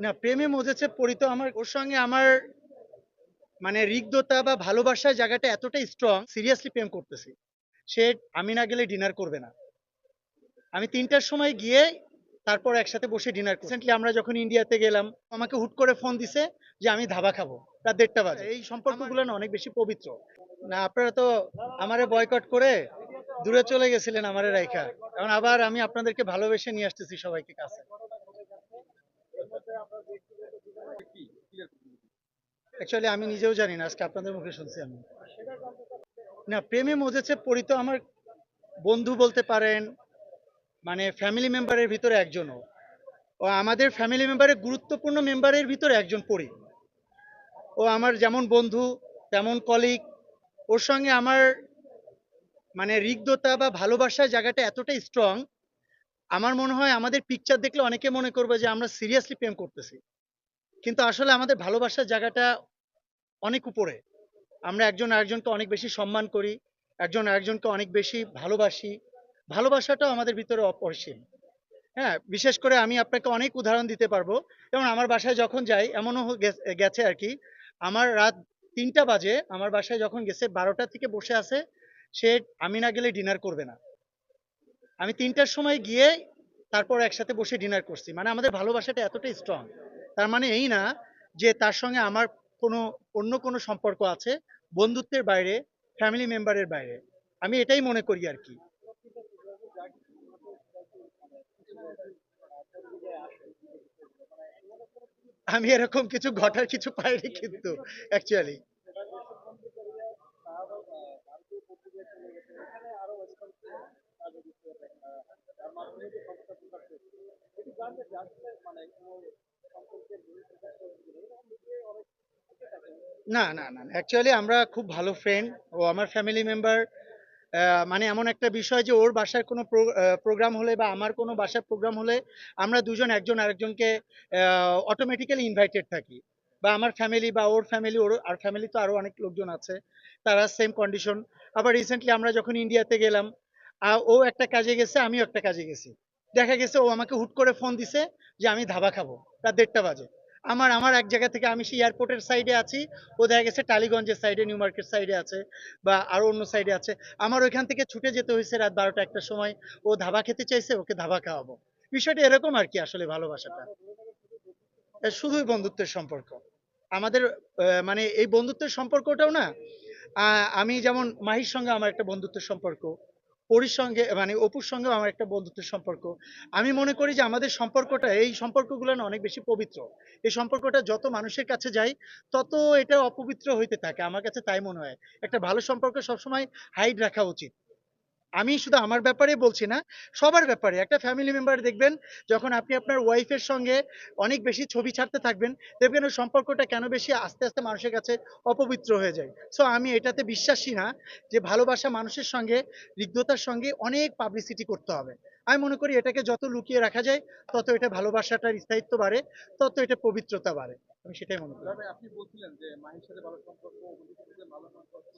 না, প্রেমে মজেছে পরিত আমার, ওর সঙ্গে আমার মানে রিগ্ধতা বা ভালোবাসার জায়গাটা এতটাই স্ট্রং সিরিয়াসলি প্রেম করতেছি। সে আমি না গেলে ডিনার করবে না। আমি তিনটার সময় গিয়ে তারপর একসাথে বসে ডিনার রিসেন্টলি আমরা যখন ইন্ডিয়াতে গেলাম, আমাকে হুট করে ফোন দিছে যে আমি ধাবা খাব। রাত দেড়টা বাজে। এই সম্পর্কগুলো না অনেক বেশি পবিত্র। না, আপনারা তো আমারে বয়কট করে দূরে চলে গেছিলেন আমারে রাইখা। এখন আবার আমি আপনাদেরকে ভালোবেসে নিয়ে আসতেছি সবাইকে কাছে। অ্যাকচুয়ালি আমি নিজেও জানি না, আজকে আপনাদের মুখে শুনছি আমি। না, প্রেমে মজেছে পরিত আমার বন্ধু বলতে পারেন মানে ফ্যামিলি মেম্বারের ভিতরে একজনও। ও আমাদের ফ্যামিলি মেম্বারের গুরুত্বপূর্ণ মেম্বারের ভিতরে একজন পড়ি ও আমার যেমন বন্ধু, তেমন কলিগ ওর সঙ্গে আমার মানে রিগ্ধতা বা ভালোবাসার জায়গাটা এতটাই স্ট্রং আমার মনে হয় আমাদের পিকচার দেখলে অনেকে মনে করবে যে আমরা সিরিয়াসলি প্রেম করতেছি। কিন্তু আসলে আমাদের ভালোবাসার জায়গাটা অনেক উপরে। আমরা একজন আরেকজনকে অনেক বেশি সম্মান করি, একজন আরেকজনকে অনেক বেশি ভালোবাসি। ভালোবাসাটাও আমাদের ভিতরে অপরিসীম। হ্যাঁ বিশেষ করে আমি আপনাকে অনেক উদাহরণ দিতে পারব। যেমন আমার বাসায় যখন যাই, এমনও গেছে আর কি, আমার রাত তিনটা বাজে, আমার বাসায় যখন গেছে, বারোটা থেকে বসে আছে, সে আমি না গেলে ডিনার করবে না। আমি তিনটার সময় গিয়ে তারপর একসাথে বসে ডিনার করছি। মানে আমাদের ভালোবাসাটা এতটাই স্ট্রং তার মানে এই না যে তার সঙ্গে আমার কোনো, অন্য কোনো সম্পর্ক আছে বন্ধুত্বের বাইরে ফ্যামিলি মেম্বারের বাইরে। আমি এটাই মনে করি আর কি। আমি এরকম কিছু ঘটার কিছু পাইনি কিন্তু অ্যাকচুয়ালি না না না অ্যাকচুয়ালি আমরা খুব ভালো ফ্রেন্ড ও আমার ফ্যামিলি মেম্বার মানে এমন একটা বিষয় যে ওর বাসার কোনো প্রোগ্রাম হলে বা আমার কোনো বাসার প্রোগ্রাম হলে আমরা দুজন, একজন আরেকজনকে অটোমেটিক্যালি ইনভাইটেড থাকি। বা আমার ফ্যামিলি বা ওর ফ্যামিলি ওর, আর ফ্যামিলি তো আরও অনেক লোকজন আছে, তারা সেম কন্ডিশন আবার রিসেন্টলি আমরা যখন ইন্ডিয়াতে গেলাম ও একটা কাজে গেছে, আমিও একটা কাজে গেছি। দেখা গেছে ও আমাকে হুট করে ফোন দিছে যে আমি ধাবা খাব, রাত দেড়টা বাজে। আমার আমার এক জায়গা থেকে আমি সেই এয়ারপোর্টের সাইডে আছি, ও দেখা গেছে টালিগঞ্জের সাইডে নিউ মার্কেট সাইডে আছে বা আরও অন্য সাইডে আছে। আমার ওইখান থেকে ছুটে যেতে হয়েছে রাত বারোটা একটার সময়। ও ধাবা খেতে চাইছে, ওকে ধাবা খাওয়াবো। বিষয়টা এরকম আর কি আসলে ভালোবাসাটা। শুধুই বন্ধুত্বের সম্পর্ক। আমাদের মানে এই বন্ধুত্বের সম্পর্কটাও না আমি যেমন মাহির সঙ্গে আমার একটা বন্ধুত্বের সম্পর্ক। পরির সঙ্গে মানে অপুর সঙ্গেও আমার একটা বন্ধুত্বের সম্পর্ক। আমি মনে করি যে আমাদের সম্পর্কটা, এই সম্পর্কগুলো না অনেক বেশি পবিত্র। এই সম্পর্কটা যত মানুষের কাছে যায়, তত এটা অপবিত্র হইতে থাকে। আমার কাছে তাই মনে হয়। একটা ভালো সম্পর্ক সবসময় হাইড রাখা উচিত। আমি শুধু আমার ব্যাপারে বলছি না, সবার ব্যাপারে। একটা ফ্যামিলি মেম্বার দেখবেন, যখন আপনি আপনার ওয়াইফের সঙ্গে অনেক বেশি ছবি ছাড়তে থাকবেন, দেখবেন ওই সম্পর্কটা কেন বেশি আস্তে আস্তে মানুষের কাছে অপবিত্র হয়ে যায়। সো আমি এটাতে বিশ্বাসী না যে ভালোবাসা মানুষের সঙ্গে রিগ্ধতার সঙ্গে অনেক পাবলিসিটি করতে হবে। আমি মনে করি এটাকে যত লুকিয়ে রাখা যায়, তত এটা ভালোবাসাটার স্থায়িত্ব বাড়ে, তত এটা পবিত্রতা বাড়ে। আমি সেটাই মনে করি। আপনি বলছিলেন যে সাথে ভালো সম্পর্ক ভালো সম্পর্ক।